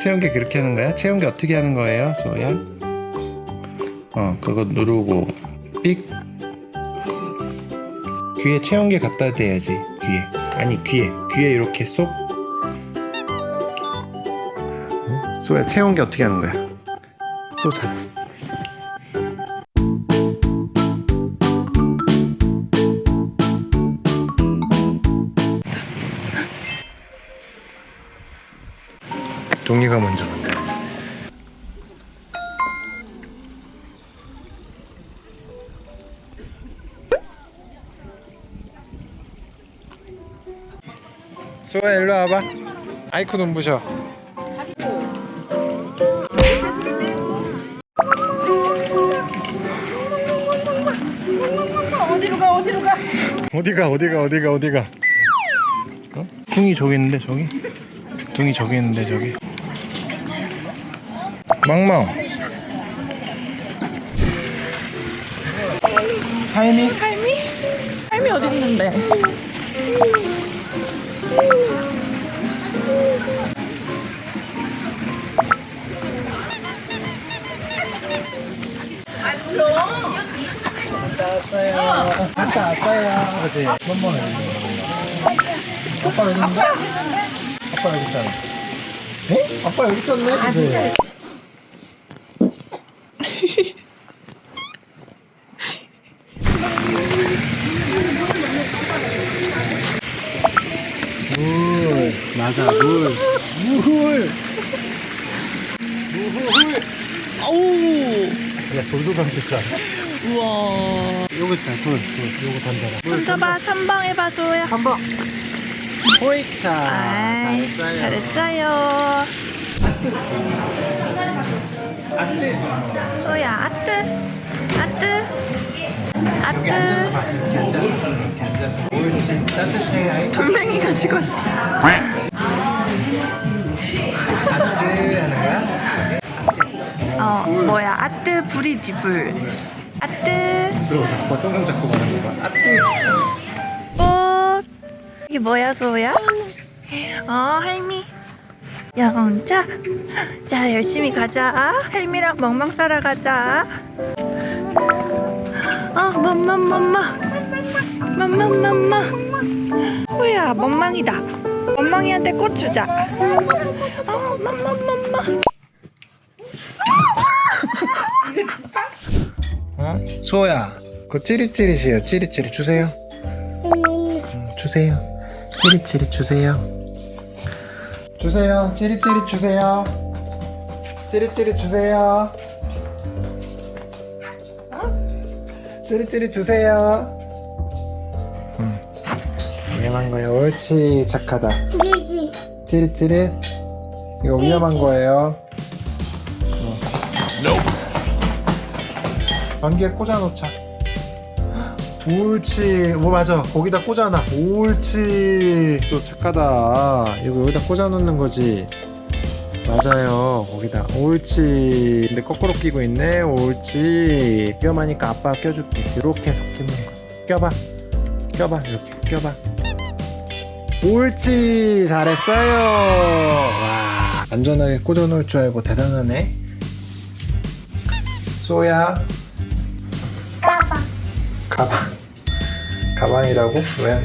체온계 그렇게 하는 거야? 체온계 어떻게 하는 거예요, 소야? 어, 그거 누르고 삑. 귀에 체온계 갖다 대야지. 귀에. 아니 귀에. 귀에 이렇게 쏙. 응? 소야 체온계 어떻게 하는 거야? 쏘자. 동이가 먼저 간다. 소야 일로 와봐. 아이쿠 눈부셔. 어디로 가 어디로 가 어디가 어디가 어디가 어디가? 어? 둥이 저기 있는데 저기? 둥이 저기 있는데 저기? 멍멍. 하이미. 할미? 할미 어디 있는데? 갔다 왔어요. 왔어요. 그치? 멍멍해. 아빠 여기 있는데? 아빠 여기 있잖아. 에? 아빠 여기 있었네? 아, 진짜. 맞아 물 물. 물. 오우. 야 돌도 던졌잖아. 우와. 요거 있잖아 돌, 돌. 요거 던져라. 던져봐 첨방해봐 소야 한번 호이차 아이 잘했어요. 잘했어요. 아뜨 소야 아뜨 아뜨 여기 앉아서 아뜨 봐. 이렇게 앉아서 이렇게 앉아서 옳지 따뜻해 돌멩이 가지고 왔어 어 뭐야? 아뜨 불이지 불. 아뜨. 부스러워서 아빠 손을 잡고 가는 거봐. 아뜨. 꽃. 이게 뭐야 소야? 어 할미. 영자 자 열심히 가자. 할미랑 멍멍 따라가자. 어 멍멍 멍멍. 멍멍 멍멍. 소야 멍멍이다. 멍멍이한테 꽃 주자. 어 멍멍 멍멍 어? 수호야 그 찌릿찌릿이에요. 찌릿찌릿 주세요. 음, 주세요. 찌릿찌릿 주세요. 주세요. 찌릿찌릿 주세요. 찌릿찌릿 주세요. 어? 찌릿찌릿 주세요. 음. 위험한 거예요. 옳지 착하다. 찌릿찌릿. 이거 위험한 거예요 변기에 꽂아놓자. 옳지. 뭐 맞아. 거기다 꽂아놔. 옳지. 또 착하다. 이거 여기다 꽂아놓는 거지. 맞아요. 거기다. 옳지. 근데 거꾸로 끼고 있네. 옳지. 위험하니까 아빠가 껴줄게. 이렇게 섞이는 거. 껴봐. 껴봐. 이렇게 껴봐. 옳지. 잘했어요. 와. 안전하게 꽂아놓을 줄 알고 대단하네. 소야. 가방 가방이라고? 왜?